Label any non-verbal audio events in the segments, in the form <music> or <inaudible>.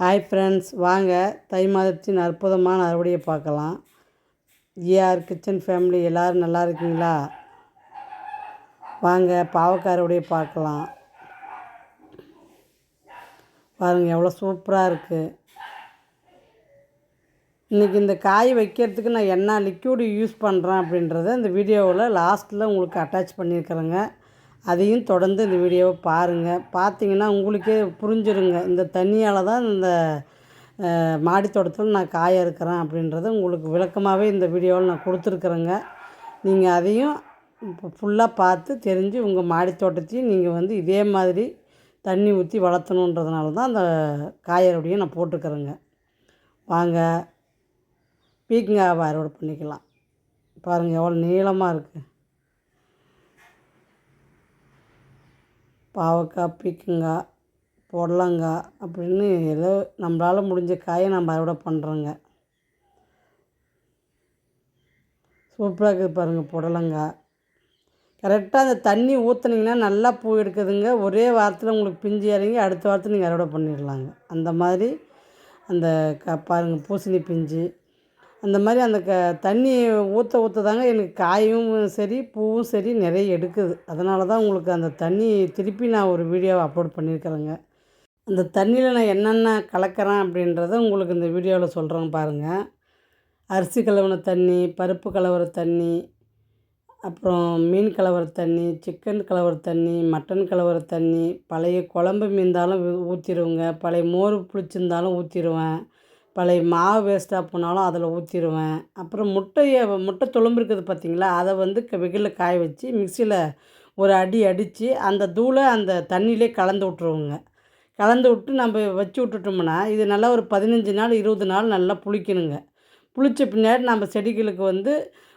Hi friends வாங்க. தை மாதத்தின் அற்புதமான அறுவடையை பார்க்கலாம். ஏஆர் கிச்சன் ஃபேமிலி எல்லோரும் நல்லா இருக்கீங்களா? வாங்க பாவக்காய் அறுவடையை பார்க்கலாம். பாருங்கள் எவ்வளோ சூப்பராக இருக்குது இன்றைக்கி இந்த காய் வைக்கிறதுக்கு நான் என்ன லிக்யூடு யூஸ் பண்ணுறேன் அப்படின்றத இந்த வீடியோவில் லாஸ்ட்டில் உங்களுக்கு அட்டாச் பண்ணியிருக்கிறேங்க. அதையும் தொடர்ந்து இந்த வீடியோவை பாருங்கள் பார்த்தீங்கன்னா உங்களுக்கே புரிஞ்சிருங்க. இந்த தண்ணியால் தான் இந்த மாடி தோட்டத்தில் நான் காய இருக்கிறேன் அப்படின்றத உங்களுக்கு விளக்கமாகவே இந்த வீடியோவில் நான் கொடுத்துருக்குறேங்க. நீங்கள் அதையும் இப்போ ஃபுல்லாக பார்த்து தெரிஞ்சு உங்கள் மாடி தோட்டத்தையும் நீங்கள் வந்து இதே மாதிரி தண்ணி ஊற்றி வளர்த்தணுன்றதுனால தான் அந்த காயறுபடியும் நான் போட்டுக்கிறேங்க வாங்க பீக்கங்காவை அறுவடை பண்ணிக்கலாம். பாருங்கள் எவ்வளோ நீளமாக இருக்குது பாவக்காய் பீக்கங்காய் புடலங்காய் அப்படின்னு ஏதோ நம்மளால் முடிஞ்ச காயை நம்ம அறுவடை பண்ணுறோங்க சூப்பராக இருக்குது பாருங்கள் புடலங்காய். கரெக்டாக அந்த தண்ணி ஊற்றுனீங்கன்னா நல்லா பூ எடுக்குதுங்க. ஒரே வாரத்தில் உங்களுக்கு பிஞ்சு இறங்கி அடுத்த வாரத்தில் நீங்கள் அறுவடை பண்ணிடலாங்க. அந்த மாதிரி அந்த க பாருங்கள் பூசணி பிஞ்சு அந்த மாதிரி அந்த க தண்ணி ஊற்ற ஊற்ற தாங்க எனக்கு காயும் சரி பூவும் சரி நிறைய எடுக்குது. அதனால தான் உங்களுக்கு அந்த தண்ணி திருப்பி நான் ஒரு வீடியோவை அப்லோட் பண்ணியிருக்கிறேங்க அந்த தண்ணியில் நான் என்னென்ன கலக்கிறேன் அப்படின்றத உங்களுக்கு இந்த வீடியோவில் சொல்கிறேங்க பாருங்கள் அரிசி கலவுன தண்ணி பருப்பு கலவர தண்ணி அப்புறம் மீன் கலவர தண்ணி சிக்கன் கலவர தண்ணி மட்டன் கலவர தண்ணி பழைய குழம்பு மீந்தாலும் ஊற்றிடுவேங்க பழைய மோர் புளிச்சிருந்தாலும் ஊற்றிடுவேன் பழைய மாவு வேஸ்ட்டாக போனாலும் அதில் ஊற்றிடுவேன் அப்புறம் முட்டையை முட்டை தொழும்பு இருக்குது பார்த்திங்களா? அதை வந்து வெயிலில் காய வச்சு மிக்சியில் ஒரு அடி அடித்து அந்த தூளை அந்த தண்ணியிலே கலந்து விட்ருவோங்க கலந்து விட்டு நம்ம வச்சு விட்டுட்டோம்னா இது நல்லா ஒரு பதினஞ்சு நாள் இருபது நாள் நல்லா புளிக்கணுங்க. புளித்த பின்னாடி நம்ம செடிகளுக்கு வந்து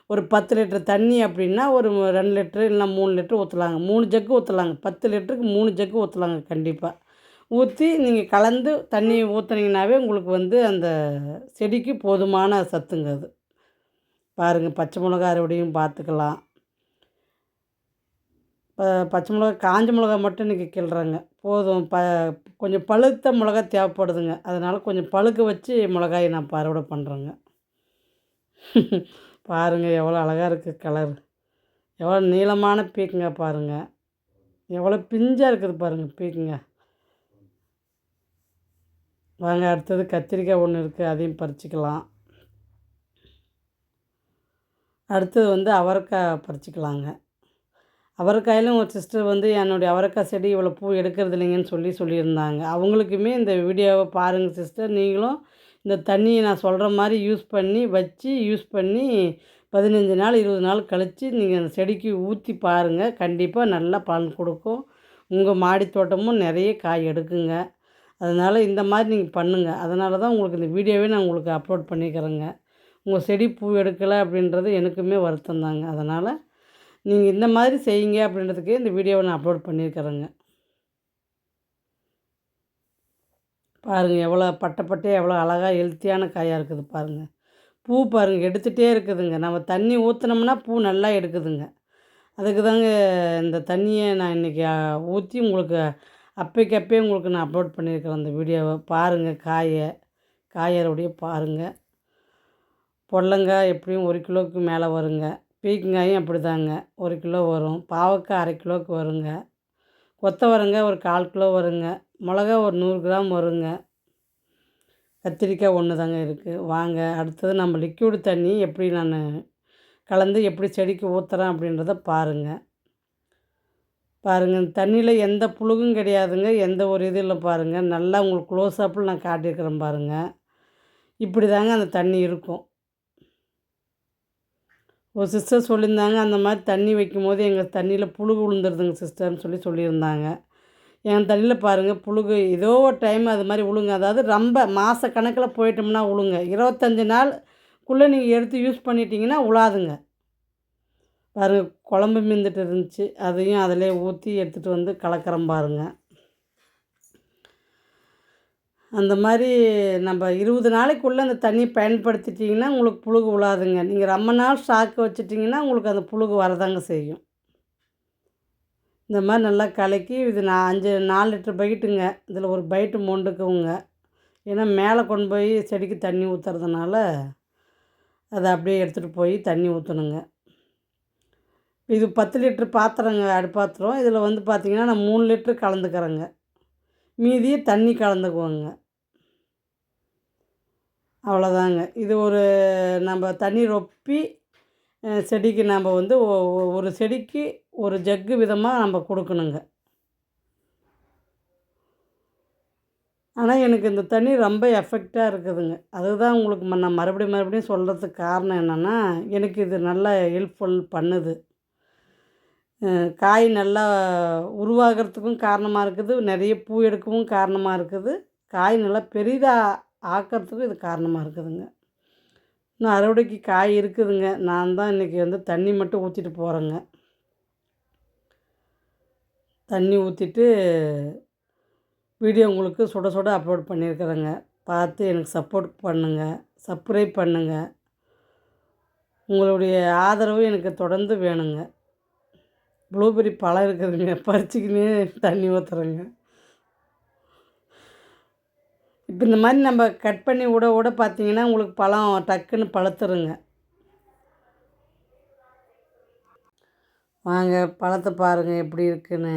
ஒரு பத்து லிட்டர் தண்ணி அப்படின்னா ஒரு ரெண்டு லிட்ரு இல்லைனா மூணு லிட்ரு ஊற்றலாங்க மூணு ஜக்கு ஊற்றலாங்க பத்து லிட்டருக்கு மூணு ஜக்கு ஊற்றலாங்க கண்டிப்பாக ஊற்றி நீங்கள் கலந்து தண்ணி ஊற்றுனீங்கனாவே உங்களுக்கு வந்து அந்த செடிக்கு போதுமான சத்துங்க அது. பாருங்கள் பச்சை மிளகா அறுவடையும் பார்த்துக்கலாம் இப்போ பச்சை மிளகா காஞ்ச மிளகா மட்டும் இன்றைக்கி கிள்றாங்க. போதும் ப கொஞ்சம் பழுத்த மிளகா தேவைப்படுதுங்க. அதனால் கொஞ்சம் பழுக்க வச்சு மிளகாயை நான் இப்போ அறுவடை பண்ணுறேங்க <laughs> பாருங்கள் எவ்வளோ அழகாக இருக்குது கலர். எவ்வளோ நீளமான பீக்குங்க பாருங்கள் எவ்வளோ பிஞ்சாக இருக்குது பாருங்கள் பீக்குங்க. வாங்க அடுத்தது கத்திரிக்காய் ஒன்று இருக்குது அதையும் பறிச்சிக்கலாம். அடுத்தது வந்து அவரைக்காய் பறிச்சிக்கலாங்க. அவரைக்காயிலும் ஒரு சிஸ்டர் வந்து என்னுடைய அவரைக்காய் செடி இவ்வளோ பூ எடுக்கிறது இல்லைங்கன்னு சொல்லி சொல்லியிருந்தாங்க. அவங்களுக்குமே இந்த வீடியோவை பாருங்கள் சிஸ்டர் நீங்களும் இந்த தண்ணியை நான் சொல்கிற மாதிரி யூஸ் பண்ணி வச்சு யூஸ் பண்ணி பதினஞ்சு நாள் இருபது நாள் கழித்து நீங்கள் அந்த செடிக்கு ஊற்றி பாருங்கள் கண்டிப்பாக நல்லா பலன் கொடுக்கும். உங்கள் மாடி தோட்டமும் நிறைய காய் எடுக்குங்க. அதனால் இந்த மாதிரி நீங்கள் பண்ணுங்கள் அதனால தான் உங்களுக்கு இந்த வீடியோவே நான் உங்களுக்கு அப்லோட் பண்ணிக்கிறேங்க. உங்கள் செடி பூ எடுக்கலை அப்படின்றது எனக்குமே வருத்தம் தாங்க. அதனால் நீங்கள் இந்த மாதிரி செய்யுங்க அப்படின்றதுக்கே இந்த வீடியோவை நான் அப்லோட் பண்ணியிருக்கிறேங்க. பாருங்கள் எவ்வளோ பட்டை எவ்வளோ அழகாக ஹெல்த்தியான காயாக இருக்குது பாருங்கள் பூ பாருங்கள் எடுத்துகிட்டே இருக்குதுங்க. நம்ம தண்ணி ஊற்றுனோம்னா பூ நல்லா எடுக்குதுங்க. அதுக்கு தாங்க இந்த தண்ணியை நான் இன்றைக்கி ஊற்றி உங்களுக்கு அப்பைக்கப்பே உங்களுக்கு நான் அப்லோட் பண்ணியிருக்கிறேன் அந்த வீடியோவை பாருங்கள் காயை காயருடைய பாருங்கள் பொடலங்காய் எப்படியும் ஒரு கிலோவுக்கு மேலே வருங்க. பீக்கங்காயும் அப்படி தாங்க ஒரு கிலோ வரும். பாவக்காய் அரை கிலோவுக்கு வருங்க. கொத்தவரங்காய் ஒரு கால் கிலோ வருங்க. மிளகா ஒரு நூறு கிராம் வருங்க. கத்திரிக்காய் ஒன்று தாங்க இருக்குது வாங்க அடுத்தது நம்ம லிக்யூடு தண்ணி எப்படி நான் கலந்து எப்படி செடிக்கு ஊற்றுறேன் அப்படின்றத பாருங்கள் பாருங்கள் தண்ணியில் எந்த புழுகும் கிடையாதுங்க. எந்த ஒரு இது இல்லை பாருங்கள் நல்லா உங்களுக்கு க்ளோஸ் அப்பில் நான் காட்டியிருக்கிறேன் பாருங்கள் இப்படி தாங்க அந்த தண்ணி இருக்கும். ஒரு சிஸ்டர் சொல்லியிருந்தாங்க அந்த மாதிரி தண்ணி வைக்கும் போது எங்கள் தண்ணியில் புழுகு விழுந்துருதுங்க சிஸ்டர்னு சொல்லி சொல்லியிருந்தாங்க. என் தண்ணியில் பாருங்கள் புழுகு ஏதோ ஒரு டைம் அது மாதிரி விழுங்க அதாவது ரொம்ப மாத கணக்கில் போயிட்டோம்னா விழுங்க இருபத்தஞ்சி நாள்குள்ளே நீங்கள் எடுத்து யூஸ் பண்ணிட்டீங்கன்னா உழாதுங்க. பாருங்கள் குழம்பு மீந்துட்டு இருந்துச்சு. அதையும் அதிலே ஊற்றி எடுத்துகிட்டு வந்து கலக்கிறோம் பாருங்கள் அந்த மாதிரி நம்ம இருபது நாளைக்குள்ளே அந்த தண்ணியை பயன்படுத்திட்டிங்கன்னா உங்களுக்கு புழுகு விழாதுங்க நீங்கள் ரொம்ப நாள் ஸ்டாக்கு வச்சுட்டிங்கன்னா உங்களுக்கு அந்த புழுகு வரதாங்க செய்யும். இந்த மாதிரி நல்லா கலக்கி இது நான் அஞ்சு நாலு லிட்டர் பைட்டுங்க. இதில் ஒரு பைட்டு மொண்டுக்குவோங்க ஏன்னா மேலே கொண்டு போய் செடிக்கு தண்ணி ஊற்றுறதுனால அதை அப்படியே எடுத்துகிட்டு போய் தண்ணி ஊற்றணுங்க இது பத்து லிட்ரு பாத்திரங்க அடுப்பாத்திரம். இதில் வந்து பார்த்திங்கன்னா நான் மூணு லிட்ரு கலந்துக்கிறேங்க. மீதி தண்ணி கலந்துக்குவோங்க. அவ்வளோதாங்க. இது ஒரு நம்ம தண்ணி ரொப்பி செடிக்கு நம்ம வந்து ஒ- ஒரு செடிக்கு ஒரு ஜக்கு விதமாக நம்ம கொடுக்கணுங்க. ஆனால் எனக்கு இந்த தண்ணி ரொம்ப எஃபெக்டாக இருக்குதுங்க. அதுதான் உங்களுக்கு ம- நான் மறுபடியும் மறுபடியும் சொல்கிறதுக்கு காரணம் என்னென்னா எனக்கு இது நல்லா ஹெல்ப்ஃபுல் பண்ணுது. காய் நல்லா உருவாகிறதுக்கும் காரணமாக இருக்குது. நிறைய பூ எடுக்கவும் காரணமாக இருக்குது. காய் நல்லா பெரிதாக ஆக்கிறதுக்கும் இது காரணமாக இருக்குதுங்க. இன்னும் அறுவடைக்கு காய் இருக்குதுங்க. நான் தான் இன்றைக்கி வந்து தண்ணி மட்டும் ஊற்றிட்டு போகிறேங்க தண்ணி ஊற்றிட்டு வீடியோ உங்களுக்கு சுட சுட அப்லோட் பண்ணியிருக்கிறேங்க. பார்த்து எனக்கு சப்போர்ட் பண்ணுங்கள் சப்ஸ்கிரைப் பண்ணுங்கள் உங்களுடைய ஆதரவு எனக்கு தொடர்ந்து வேணுங்க. ப்ளூபெர்ரி பழம் இருக்குதுங்க. பறிச்சிக்கினே தண்ணி ஊற்றுறேங்க இப்போ இந்த மாதிரி நம்ம கட் பண்ணி விட விட பார்த்தீங்கன்னா உங்களுக்கு பழம் டக்குன்னு பழுத்துருங்க. வாங்க பழத்தை பாருங்கள் எப்படி இருக்குன்னு.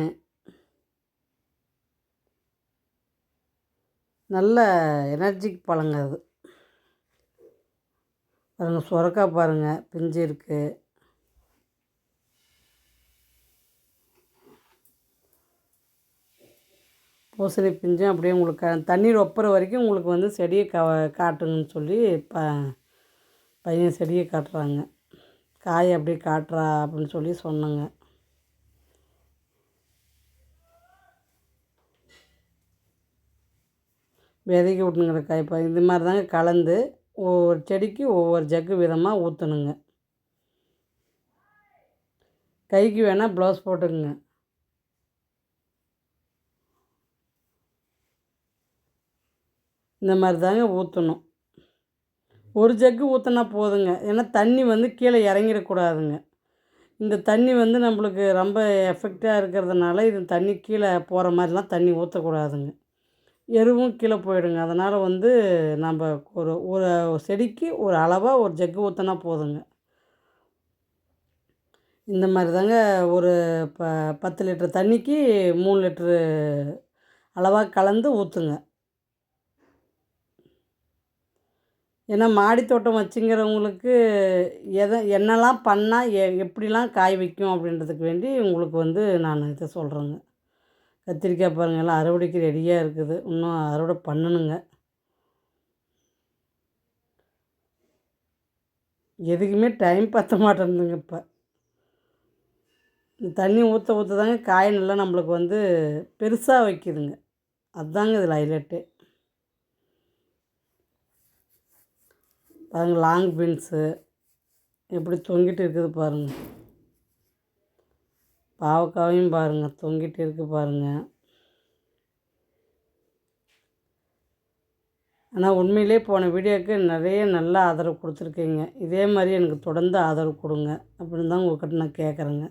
நல்ல எனர்ஜிக் பழங்க அது. பாருங்கள் சுரக்கா பாருங்கள் பிஞ்சு இருக்குது பூசணி பிஞ்சும் அப்படியே உங்களுக்கு தண்ணீர் ஒப்புற வரைக்கும் உங்களுக்கு வந்து செடியை க காட்டுங்கன்னு சொல்லி ப பையன் செடியை காட்டுறாங்க. காய் அப்படியே காட்டுறா அப்படின்னு சொல்லி சொன்னாங்க. விதைக்கி விட்டுங்கிற காய்ப்பா இது மாதிரி தாங்க கலந்து ஒவ்வொரு செடிக்கு ஒவ்வொரு ஜக்கு விதமாக ஊற்றணுங்க கைக்கு வேணால் ப்ளவுஸ் போட்டுக்குங்க. இந்த மாதிரி தாங்க ஊற்றணும் ஒரு ஜக்கு ஊற்றினா போதுங்க. ஏன்னா தண்ணி வந்து கீழே இறங்கிடக்கூடாதுங்க. இந்த தண்ணி வந்து நம்மளுக்கு ரொம்ப எஃபெக்டாக இருக்கிறதுனால இது தண்ணி கீழே போகிற மாதிரிலாம் தண்ணி ஊற்றக்கூடாதுங்க எருவும் கீழே போயிடுங்க. அதனால் வந்து நம்ம ஒரு ஒரு செடிக்கு ஒரு அளவாக ஒரு ஜக்கு ஊற்றினா போதுங்க. இந்த மாதிரி தாங்க ஒரு ப பத்து லிட்டர் தண்ணிக்கு மூணு லிட்ரு அளவாக கலந்து ஊற்றுங்க ஏன்னா மாடி தோட்டம் வச்சுங்கிறவங்களுக்கு எதை என்னெல்லாம் பண்ணால் எ எப்படிலாம் காய் வைக்கும் அப்படின்றதுக்கு வேண்டி உங்களுக்கு வந்து நான் இதை சொல்கிறேங்க கத்திரிக்காய் பாருங்கள் எல்லாம் அறுவடைக்கு ரெடியாக இருக்குது. இன்னும் அறுவடை பண்ணணுங்க. எதுக்குமே டைம் பற்ற மாட்டேங்குதுங்க இப்போ. தண்ணி ஊற்ற ஊற்ற தாங்க காய் நல்லா நம்மளுக்கு வந்து பெருசாக வைக்குதுங்க. அதுதாங்க இதில் ஹைலைட்டு பாருங்கள் லாங் பீன்ஸு எப்படி தொங்கிட்டு இருக்குது பாருங்கள் பாவக்காவையும் பாருங்கள் தொங்கிட்டு இருக்குது பாருங்கள் ஆனால் உண்மையிலே போன வீடியோவுக்கு நிறைய நல்ல ஆதரவு கொடுத்துருக்கீங்க. இதே மாதிரி எனக்கு தொடர்ந்து ஆதரவு கொடுங்க அப்படின்னு தான் உங்கள்கிட்ட நான் கேட்குறேங்க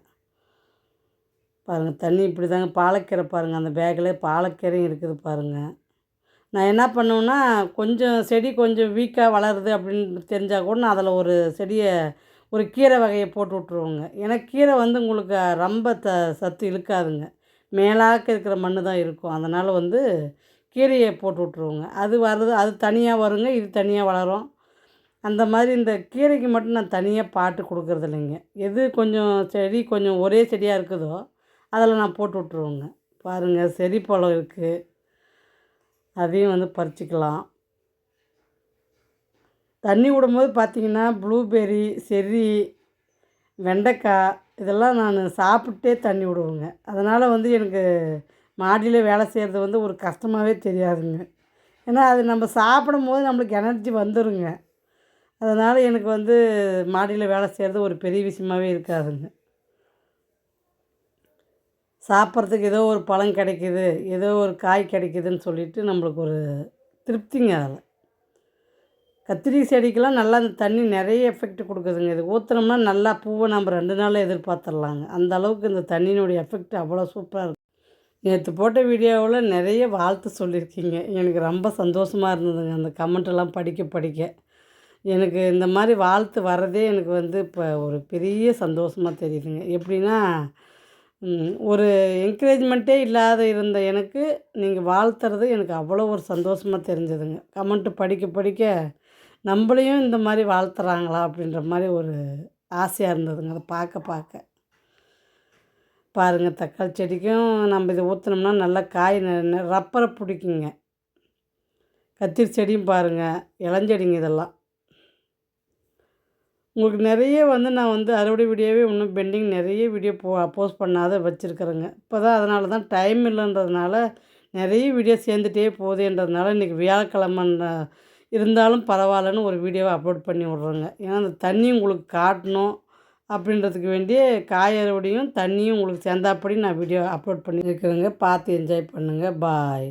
பாருங்கள் தண்ணி இப்படி தாங்க பாலக்கீரை பாருங்கள் அந்த பேக்கில் பாலக்கீரையும் இருக்குது பாருங்கள் நான் என்ன பண்ணுவேன்னா கொஞ்சம் செடி கொஞ்சம் வீக்காக வளருது அப்படின்னு தெரிஞ்சால் கூட நான் அதில் ஒரு செடியை ஒரு கீரை வகையை போட்டு விட்ருவோங்க ஏன்னா கீரை வந்து உங்களுக்கு ரொம்ப த சத்து இழுக்காதுங்க. மேலாக்க இருக்கிற மண் தான் இருக்கும். அதனால் வந்து கீரையை போட்டு விட்ருவோங்க அது வருது அது தனியாக வருங்க இது தனியாக வளரும். அந்த மாதிரி இந்த கீரைக்கு மட்டும் நான் தனியாக பாட்டு கொடுக்கறது இல்லைங்க. எது கொஞ்சம் செடி கொஞ்சம் ஒரே செடியாக இருக்குதோ அதில் நான் போட்டு விட்ருவோங்க பாருங்கள் செடி பழம் இருக்குது அதையும் வந்து பறிச்சிக்கலாம். தண்ணி விடும்போது பார்த்தீங்கன்னா ப்ளூபெர்ரி செர்ரி வெண்டைக்காய் இதெல்லாம் நான் சாப்பிட்டே தண்ணி விடுவேங்க. அதனால் வந்து எனக்கு மாடியில் வேலை செய்கிறது வந்து ஒரு கஷ்டமாகவே தெரியாதுங்க. ஏன்னா அது நம்ம சாப்பிடும் போது நம்மளுக்கு எனர்ஜி வந்துடுங்க அதனால் எனக்கு வந்து மாடியில் வேலை செய்கிறது ஒரு பெரிய விஷயமாவே இருக்காதுங்க. சாப்பிட்றதுக்கு ஏதோ ஒரு பழம் கிடைக்கிது ஏதோ ஒரு காய் கிடைக்குதுன்னு சொல்லிட்டு நம்மளுக்கு ஒரு திருப்திங்க அதில். கத்திரி செடிக்கெலாம் நல்லா அந்த தண்ணி நிறைய எஃபெக்ட் கொடுக்குதுங்க. இது ஊற்றுனோம்னா நல்லா பூவை நம்ம ரெண்டு நாளில் எதிர்பார்த்துடலாங்க. அந்த அளவுக்கு இந்த தண்ணியினுடைய எஃபெக்ட் அவ்வளோ சூப்பராக இருக்கும் நேற்று போட்ட வீடியோவில் நிறைய வாழ்த்து சொல்லியிருக்கீங்க. எனக்கு ரொம்ப சந்தோஷமாக இருந்ததுங்க. அந்த கமெண்ட்டெல்லாம் படிக்க படிக்க. எனக்கு இந்த மாதிரி வாழ்த்து வர்றதே எனக்கு வந்து இப்போ ஒரு பெரிய சந்தோஷமாக தெரியுதுங்க. எப்படின்னா ஒரு என்கரேஜ்மெண்ட்டே இல்லாத இருந்த எனக்கு நீங்கள் வாழ்த்துறது எனக்கு அவ்வளோ ஒரு சந்தோஷமாக தெரிஞ்சதுங்க. கமெண்ட்டு படிக்க படிக்க நம்மளையும் இந்த மாதிரி வாழ்த்துறாங்களா அப்படின்ற மாதிரி ஒரு ஆசையாக இருந்ததுங்க. அதை பார்க்க பார்க்க. பாருங்கள் தக்காளி செடிக்கும் நம்ம இதை ஊற்றினோம்னா நல்லா காய் ந- ரப்பரை பிடிக்குங்க. கத்திரி செடியும் பாருங்கள் இளஞ்செடிங்க இதெல்லாம். உங்களுக்கு நிறைய வந்து நான் வந்து அறுவடை வீடியோவே இன்னும் பெண்டிங் நிறைய வீடியோ போ போஸ்ட் பண்ணாத வச்சுருக்குறேங்க. இப்போ தான் அதனால தான் டைம் இல்லைன்றதுனால நிறைய வீடியோ சேர்ந்துட்டே போகுதுன்றதுனால இன்றைக்கி வியாழக்கிழமை இருந்தாலும் பரவாயில்லன்னு ஒரு வீடியோவை அப்லோட் பண்ணி விட்றேங்க. ஏன்னா அந்த தண்ணி உங்களுக்கு காட்டணும் அப்படின்றதுக்கு வேண்டிய காய் அறுவடையும் தண்ணியும் உங்களுக்கு சேர்ந்தாப்படி நான் வீடியோ அப்லோட் பண்ணியிருக்கிறேங்க. பார்த்து என்ஜாய் பண்ணுங்கள் பாய்.